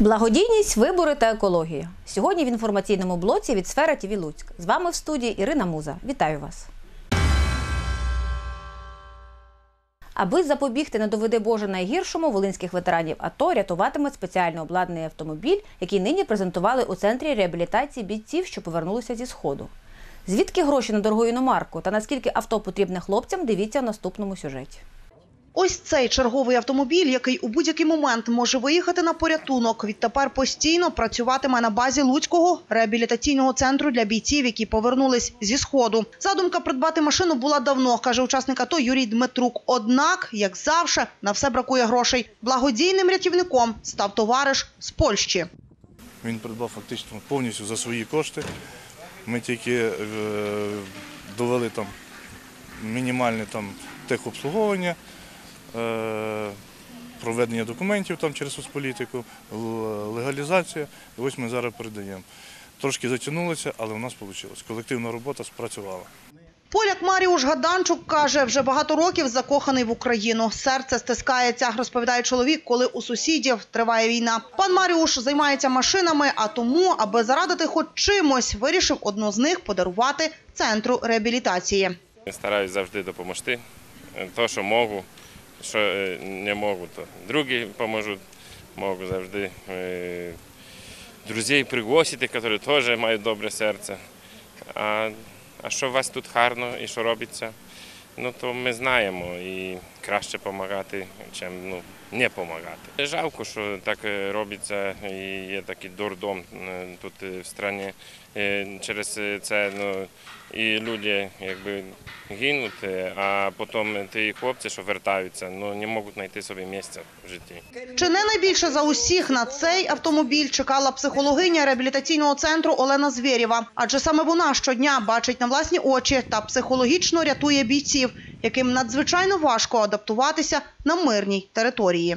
Благодійність, вибори та екологія. Сьогодні в інформаційному блоці від сфера ТІВІ Луцьк. З вами в студії Ірина Муза. Вітаю вас. Аби запобігти не доведе Боже найгіршому, волинських ветеранів АТО рятуватиме спеціально обладнаний автомобіль, який нині презентували у центрі реабілітації бійців, що повернулися зі сходу. Звідки гроші на дорогу іномарку та наскільки авто потрібне хлопцям, дивіться в наступному сюжеті. Ось цей черговий автомобіль, який у будь-який момент може виїхати на порятунок, відтепер постійно працюватиме на базі Луцького реабілітаційного центру для бійців, які повернулись зі сходу. Задумка придбати машину була давно, каже учасник АТО Юрій Дмитрук. Однак, як завжди, на все бракує грошей. Благодійним рятівником став товариш з Польщі. Він придбав фактично повністю за свої кошти. Ми тільки е, довели там мінімальне там техобслуговування, проведення документів там через соцполітику, легалізація. І ось ми зараз передаємо. Трошки затягнулося, але у нас вийшло. Колективна робота спрацювала. Поляк Маріуш Гаданчук каже, вже багато років закоханий в Україну. Серце стискається, розповідає чоловік, коли у сусідів триває війна. Пан Маріуш займається машинами, а тому, аби зарадити хоч чимось, вирішив одну з них подарувати центру реабілітації. Стараюсь завжди допомогти. То, що можу, що е, не можу, то другі поможуть. Можу завжди е, друзів пригласити, які теж мають добре серце. А, а що у вас тут гарно і що робиться, ну то ми знаємо і краще допомагати, ніж ну, не допомагати. Жалко, що так е, робиться і є такий дурдом е, тут е, в країні. Через це ну, і люди якби гинуть, а потім ті хлопці, що вертаються, ну не можуть знайти собі місця в житті. Чи не найбільше за усіх на цей автомобіль чекала психологиня реабілітаційного центру Олена Звєрєва. Адже саме вона щодня бачить на власні очі та психологічно рятує бійців, яким надзвичайно важко адаптуватися на мирній території.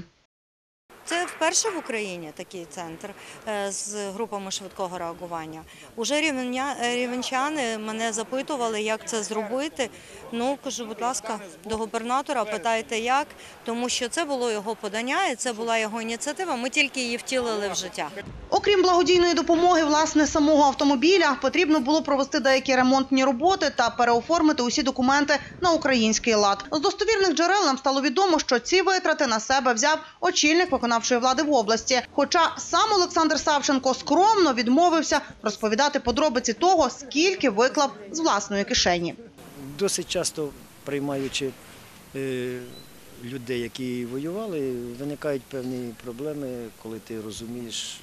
Це вперше в Україні такий центр е, з групами швидкого реагування. Уже е, мене запитували, як це зробити. Ну, кажу, будь ласка, до губернатора питайте як, тому що це було його подання і це була його ініціатива. Ми тільки її втілили в життя. Окрім благодійної допомоги власне самого автомобіля, потрібно було провести деякі ремонтні роботи та переоформити усі документи на український лад. З достовірних джерел нам стало відомо, що ці витрати на себе взяв очільник виконавчої влади в області. Хоча сам Олександр Савченко скромно відмовився розповідати подробиці того, скільки виклав з власної кишені. Досить часто приймаючи е, людей, які воювали, виникають певні проблеми, коли ти розумієш,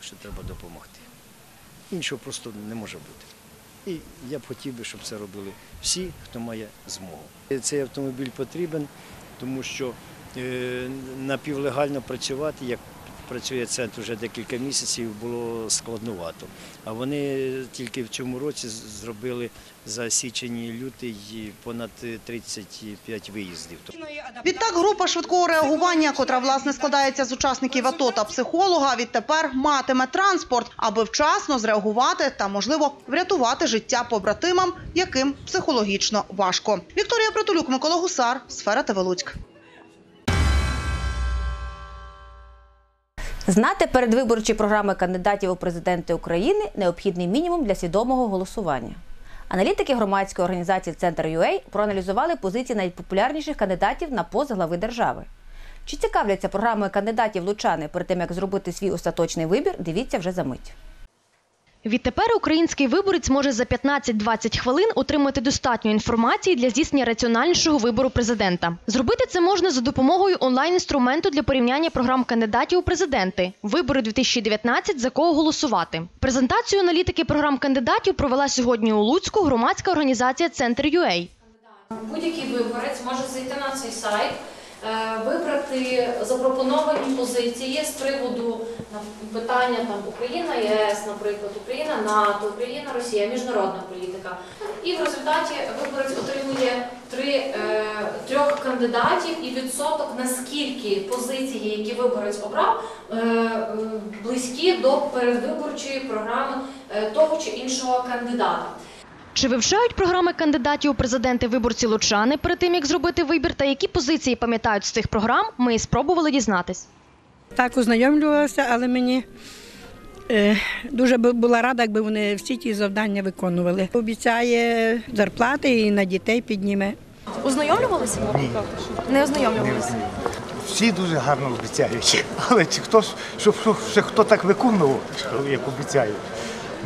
що треба допомогти. Іншого просто не може бути. І я б хотів би, щоб це робили всі, хто має змогу. Цей автомобіль потрібен, тому що напівлегально працювати, як працює центр вже декілька місяців, було складновато. А вони тільки в цьому році зробили за січень лютий понад 35 виїздів. Відтак група швидкого реагування, котра власне складається з учасників АТО та психолога, відтепер матиме транспорт, аби вчасно зреагувати та, можливо, врятувати життя побратимам, яким психологічно важко. Вікторія Притулюк, Микола Гусар, Сфера ТВ Знати передвиборчі програми кандидатів у президенти України необхідний мінімум для свідомого голосування. Аналітики громадської організації Центр UA проаналізували позиції найпопулярніших кандидатів на пост глави держави. Чи цікавляться програмою кандидатів лучани перед тим, як зробити свій остаточний вибір, дивіться вже за мить. Відтепер український виборець може за 15-20 хвилин отримати достатньо інформації для здійснення раціональнішого вибору президента. Зробити це можна за допомогою онлайн-інструменту для порівняння програм кандидатів у президенти. Вибори 2019 за кого голосувати. Презентацію аналітики програм кандидатів провела сьогодні у Луцьку громадська організація Центр UA. Будь-який виборець може зайти на цей сайт, вибрати запропоновані позиції з приводу питання там Україна ЄС, наприклад, Україна НАТО, Україна Росія, міжнародна політика. І в результаті виборець отримує три, е, трьох кандидатів і відсоток, наскільки позиції, які виборець обрав, е, е, близькі до передвиборчої програми е, того чи іншого кандидата. Чи вивчають програми кандидатів у президенти виборці лучани перед тим, як зробити вибір, та які позиції пам'ятають з цих програм, ми і спробували дізнатись. Так ознайомлювалася, але мені е, дуже би була рада, якби вони всі ті завдання виконували. Обіцяє зарплати і на дітей підніме. Ознайомлювалися? Ні. Не ознайомлювалися. Всі дуже гарно обіцяють. Але чи хто ж, щоб щоб хто так виконував, як обіцяють.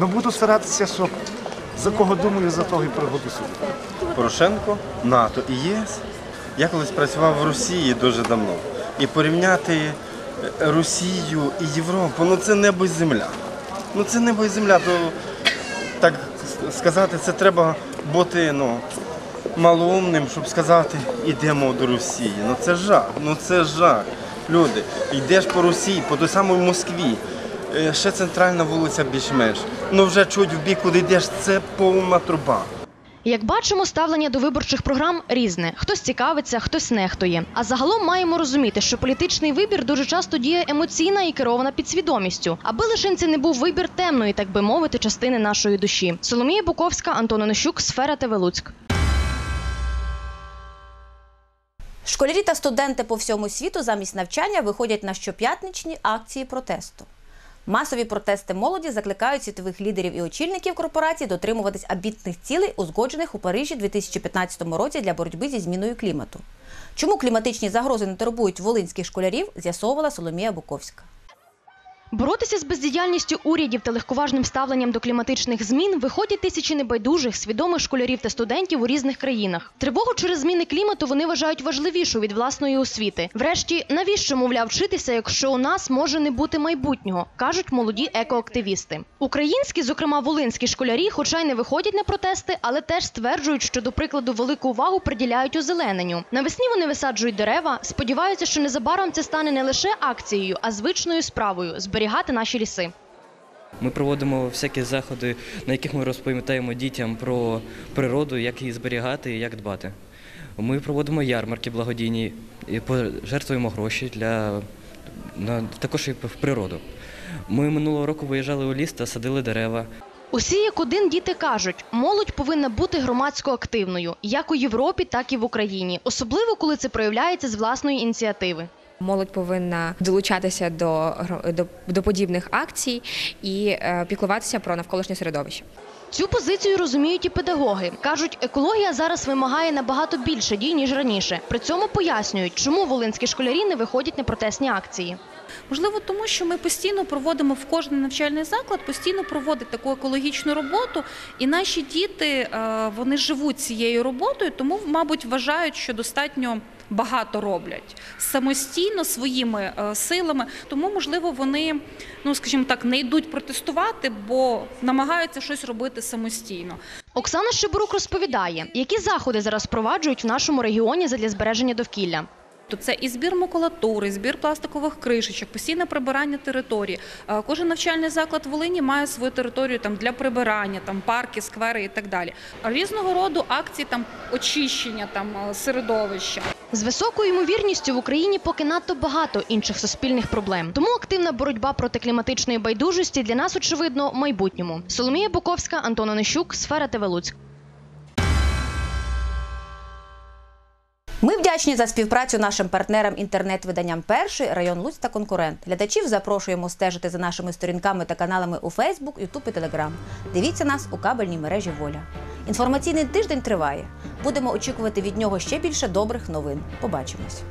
Ну буду старатися, щоб за кого думаю, за того і пригоду проголосую. Порошенко, НАТО і ЄС. Я колись працював в Росії дуже давно. І порівняти е, Росію і Європу, ну це небо і земля. Ну це небо і земля, то так сказати, це треба бути ну, малоумним, щоб сказати, йдемо до Росії. Ну це жах, ну це жах. Люди, йдеш по Росії, по той самій Москві, ще центральна вулиця більш-менш. Ну вже чуть в бік, куди йдеш, це повна труба. Як бачимо, ставлення до виборчих програм різне. Хтось цікавиться, хтось нехтує. А загалом маємо розуміти, що політичний вибір дуже часто діє емоційна і керована підсвідомістю, аби лише це не був вибір темної, так би мовити, частини нашої душі. Соломія Буковська, Антон Онищук, Сфера ТВ Луцьк. Школярі та студенти по всьому світу замість навчання виходять на щоп'ятничні акції протесту. Масові протести молоді закликають світових лідерів і очільників корпорацій дотримуватись амбітних цілей, узгоджених у Парижі 2015 році для боротьби зі зміною клімату. Чому кліматичні загрози не турбують волинських школярів, з'ясовувала Соломія Буковська. Боротися з бездіяльністю урядів та легковажним ставленням до кліматичних змін виходять тисячі небайдужих, свідомих школярів та студентів у різних країнах. Тривогу через зміни клімату вони вважають важливішою від власної освіти. Врешті, навіщо, мовляв, вчитися, якщо у нас може не бути майбутнього, кажуть молоді екоактивісти. Українські, зокрема волинські школярі, хоча й не виходять на протести, але теж стверджують, що до прикладу велику увагу приділяють озелененню. Навесні вони висаджують дерева, сподіваються, що незабаром це стане не лише акцією, а звичною справою зберігати наші ліси. Ми проводимо всякі заходи, на яких ми розповідаємо дітям про природу, як її зберігати і як дбати. Ми проводимо ярмарки благодійні і пожертвуємо гроші для на, також і в природу. Ми минулого року виїжджали у ліс та садили дерева. Усі як один діти кажуть, молодь повинна бути громадсько активною, як у Європі, так і в Україні, особливо коли це проявляється з власної ініціативи. Молодь повинна долучатися до, до, до подібних акцій і е, піклуватися про навколишнє середовище. Цю позицію розуміють і педагоги. кажуть, екологія зараз вимагає набагато більше дій ніж раніше. При цьому пояснюють, чому волинські школярі не виходять на протестні акції. Можливо, тому що ми постійно проводимо в кожний навчальний заклад, постійно проводить таку екологічну роботу, і наші діти е, вони живуть цією роботою, тому, мабуть, вважають, що достатньо багато роблять самостійно своїми е, силами. Тому, можливо, вони, ну скажімо так, не йдуть протестувати, бо намагаються щось робити самостійно. Оксана Шиборук розповідає, які заходи зараз впроваджують в нашому регіоні задля збереження довкілля. То це і збір макулатури, збір пластикових кришечок, постійне прибирання території. Е, Кожен навчальний заклад в Волині має свою територію там для прибирання, там парки, сквери і так далі. Різного роду акції там очищення там е, середовища. З високою ймовірністю в Україні поки надто багато інших суспільних проблем. Тому активна боротьба проти кліматичної байдужості для нас очевидно майбутньому. Соломія Буковська, Антон Онищук, Сфера ТВ Луцьк. Ми вдячні за співпрацю нашим партнерам інтернет-виданням Перший район Луць та конкурент. Глядачів запрошуємо стежити за нашими сторінками та каналами у Фейсбук, Ютуб і Телеграм. Дивіться нас у кабельній мережі Воля. Інформаційний тиждень триває. Будемо очікувати від нього ще більше добрих новин. Побачимось.